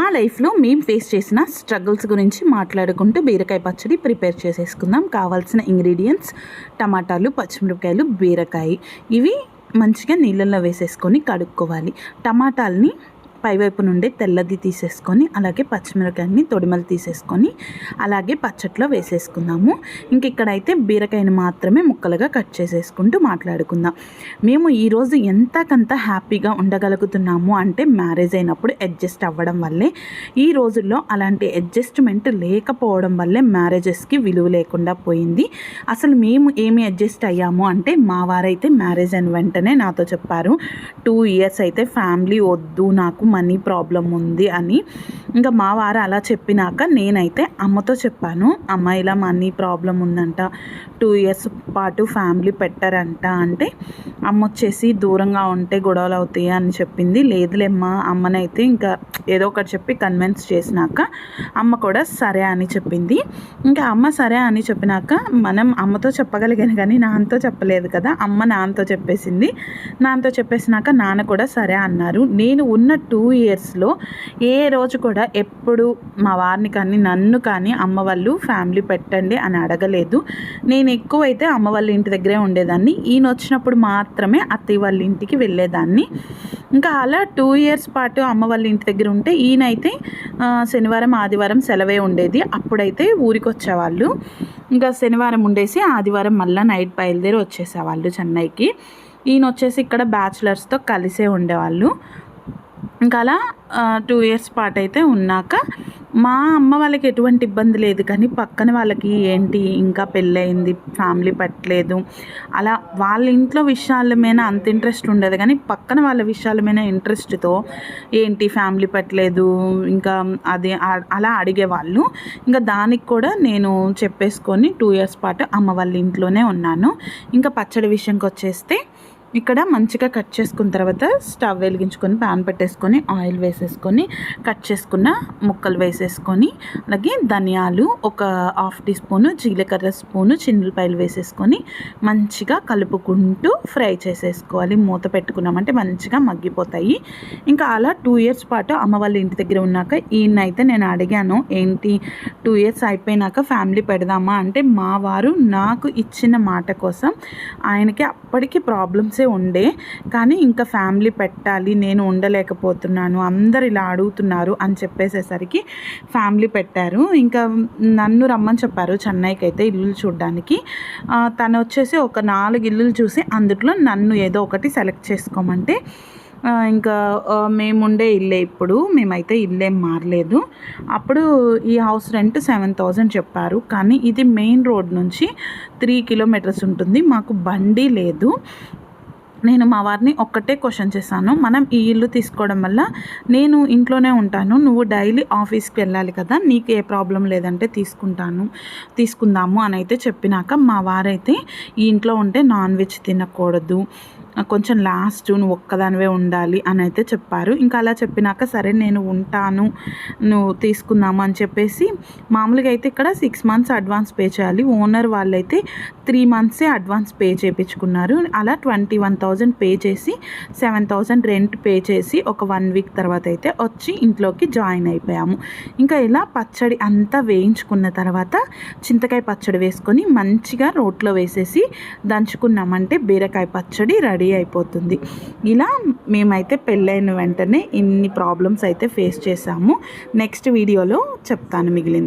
మా లైఫ్లో మేము ఫేస్ చేసిన స్ట్రగుల్స్ గురించి మాట్లాడుకుంటూ బీరకాయ పచ్చడి ప్రిపేర్ చేసేసుకుందాం. కావాల్సిన ఇంగ్రీడియంట్స్ టమాటాలు పచ్చిమిరపకాయలు బీరకాయ. ఇవి మంచిగా నీళ్ళల్లో వేసేసుకొని కడుక్కోవాలి. టమాటాలని పైవైపు నుండి తెల్లది తీసేసుకొని అలాగే పచ్చిమిరపకాయని తొడిమలు తీసేసుకొని అలాగే పచ్చట్లో వేసేసుకుందాము. ఇంక ఇక్కడైతే బీరకాయని మాత్రమే ముక్కలుగా కట్ చేసేసుకుంటూ మాట్లాడుకుందాం. మేము ఈరోజు ఎంతకంత హ్యాపీగా ఉండగలుగుతున్నాము అంటే మ్యారేజ్ అయినప్పుడు అడ్జస్ట్ అవ్వడం వల్లే ఈ రోజుల్లో అలాంటి అడ్జస్ట్మెంట్ లేకపోవడం వల్లే మ్యారేజెస్కి విలువ లేకుండా పోయింది. అసలు మేము ఏమి అడ్జస్ట్ అయ్యాము అంటే మా వారైతే మ్యారేజ్ అయిన వెంటనే నాతో చెప్పారు టూ ఇయర్స్ అయితే ఫ్యామిలీ వద్దు నాకు మనీ ప్రాబ్లం ఉంది అని. ఇంకా మా వారు అలా చెప్పినాక నేనైతే అమ్మతో చెప్పాను అమ్మ ఇలా మనీ ప్రాబ్లం ఉందంట టూ ఇయర్స్ పాటు ఫ్యామిలీ పెట్టారంట అంటే అమ్మ వచ్చేసి దూరంగా ఉంటే గొడవలు అవుతాయి అని చెప్పింది. లేదులేమ్మా అమ్మనైతే ఇంకా ఏదో ఒకటి చెప్పి కన్విన్స్ చేసినాక అమ్మ కూడా సరే అని చెప్పింది. ఇంకా అమ్మ సరే అని చెప్పినాక మనం అమ్మతో చెప్పగలిగాను కానీ నాన్నతో చెప్పలేదు కదా అమ్మ నాన్నతో చెప్పేసింది. నాన్నతో చెప్పేసినాక నాన్న కూడా సరే అన్నారు. నేను ఉన్న టూ టూ ఇయర్స్లో ఏ రోజు కూడా ఎప్పుడు మా వారిని కానీ నన్ను కానీ అమ్మ వాళ్ళు ఫ్యామిలీ పెట్టండి అని అడగలేదు. నేను ఎక్కువైతే అమ్మ వాళ్ళ ఇంటి దగ్గరే ఉండేదాన్ని. ఈయన వచ్చినప్పుడు మాత్రమే అత్తయ్య వాళ్ళ ఇంటికి వెళ్ళేదాన్ని. ఇంకా అలా టూ ఇయర్స్ పాటు అమ్మ వాళ్ళ ఇంటి దగ్గర ఉంటే ఈయనైతే శనివారం ఆదివారం సెలవే ఉండేది. అప్పుడైతే ఊరికి వచ్చేవాళ్ళు. ఇంకా శనివారం ఉండేసి ఆదివారం మళ్ళీ నైట్ బయలుదేరి వచ్చేసేవాళ్ళు చెన్నైకి. ఈయన వచ్చేసి ఇక్కడ బ్యాచిలర్స్తో కలిసే ఉండేవాళ్ళు. ఇంకా అలా టూ ఇయర్స్ పాటు అయితే ఉన్నాక మా అమ్మ వాళ్ళకి ఎటువంటి ఇబ్బంది లేదు. కానీ పక్కన వాళ్ళకి ఏంటి ఇంకా పెళ్ళయింది ఫ్యామిలీ పట్టలేదు. అలా వాళ్ళ ఇంట్లో విషయాల మీద అంత ఇంట్రెస్ట్ ఉండదు. కానీ పక్కన వాళ్ళ విషయాల మీద ఇంట్రెస్ట్తో ఏంటి ఫ్యామిలీ పట్టలేదు ఇంకా అది అలా అడిగేవాళ్ళు. ఇంకా దానికి కూడా నేను చెప్పేసుకొని టూ ఇయర్స్ పాటు అమ్మ వాళ్ళ ఇంట్లోనే ఉన్నాను. ఇంకా పచ్చడి విషయంకి వచ్చేస్తే ఇక్కడ మంచిగా కట్ చేసుకున్న తర్వాత స్టవ్ వెలిగించుకొని ప్యాన్ పెట్టేసుకొని ఆయిల్ వేసేసుకొని కట్ చేసుకున్న ముక్కలు వేసేసుకొని అలాగే ధనియాలు ఒక హాఫ్ టీ స్పూను జీలకర్ర స్పూను చిన్నులపాయలు వేసేసుకొని మంచిగా కలుపుకుంటూ ఫ్రై చేసేసుకోవాలి. మూత పెట్టుకున్నామంటే మంచిగా మగ్గిపోతాయి. ఇంకా అలా టూ ఇయర్స్ పాటు అమ్మ వాళ్ళ ఇంటి దగ్గర ఉన్నాక ఈయన అయితే నేను అడిగాను ఏంటి టూ ఇయర్స్ అయిపోయినాక ఫ్యామిలీ పెడదామా? అంటే మా వారు నాకు ఇచ్చిన మాట కోసం ఆయనకి అప్పటికి ప్రాబ్లమ్స్ ఉండే కానీ ఇంకా ఫ్యామిలీ పెట్టాలి నేను ఉండలేకపోతున్నాను అందరు ఇలా అడుగుతున్నారు అని చెప్పేసేసరికి ఫ్యామిలీ పెట్టారు. ఇంకా నన్ను రమ్మని చెప్పారు చెన్నైకి అయితే ఇల్లులు చూడడానికి. తను వచ్చేసి ఒక నాలుగు ఇల్లులు చూసి అందుట్లో నన్ను ఏదో ఒకటి సెలెక్ట్ చేసుకోమంటే ఇంకా మేముండే ఇల్లే ఇప్పుడు మేమైతే ఇల్లేం మారలేదు. అప్పుడు ఈ హౌస్ రెంట్ సెవెన్ థౌజండ్ చెప్పారు కానీ ఇది మెయిన్ రోడ్ నుంచి త్రీ కిలోమీటర్స్ ఉంటుంది మాకు బండి లేదు. నేను మా వారిని ఒక్కటే క్వశ్చన్ చేశాను. మనం ఈ ఇల్లు తీసుకోవడం వల్ల నేను ఇంట్లోనే ఉంటాను. నువ్వు డైలీ ఆఫీస్కి వెళ్ళాలి కదా నీకు ఏ ప్రాబ్లం లేదంటే తీసుకుంటాను తీసుకుందాము అని అయితే చెప్పినాక మా వారైతే ఈ ఇంట్లో ఉంటే నాన్ వెజ్ తినకూడదు. కొంచెం లాస్ట్ నువ్వు ఒక్కదానివే ఉండాలి అని అయితే చెప్పారు. ఇంకా అలా చెప్పినాక సరే నేను ఉంటాను నువ్వు తీసుకుందాము అని చెప్పేసి మామూలుగా అయితే ఇక్కడ సిక్స్ మంత్స్ అడ్వాన్స్ పే చేయాలి. ఓనర్ వాళ్ళైతే త్రీ మంత్సే అడ్వాన్స్ పే చేయించుకున్నారు అలా ట్వంటీ వన్ థౌజండ్ పే చేసి సెవెన్ థౌజండ్ రెంట్ పే చేసి ఒక వన్ వీక్ తర్వాత అయితే వచ్చి ఇంట్లోకి జాయిన్ అయిపోయాము. ఇంకా ఇలా పచ్చడి అంతా వేయించుకున్న తర్వాత చింతకాయ పచ్చడి వేసుకొని మంచిగా రోట్లో వేసేసి దంచుకున్నామంటే బీరకాయ పచ్చడి రెడీ రెడీ అయిపోతుంది. ఇలా మేమైతే పెళ్ళైన వెంటనే ఇన్ని ప్రాబ్లమ్స్ అయితే ఫేస్ చేసాము. నెక్స్ట్ వీడియోలో చెప్తాను మిగిలింది.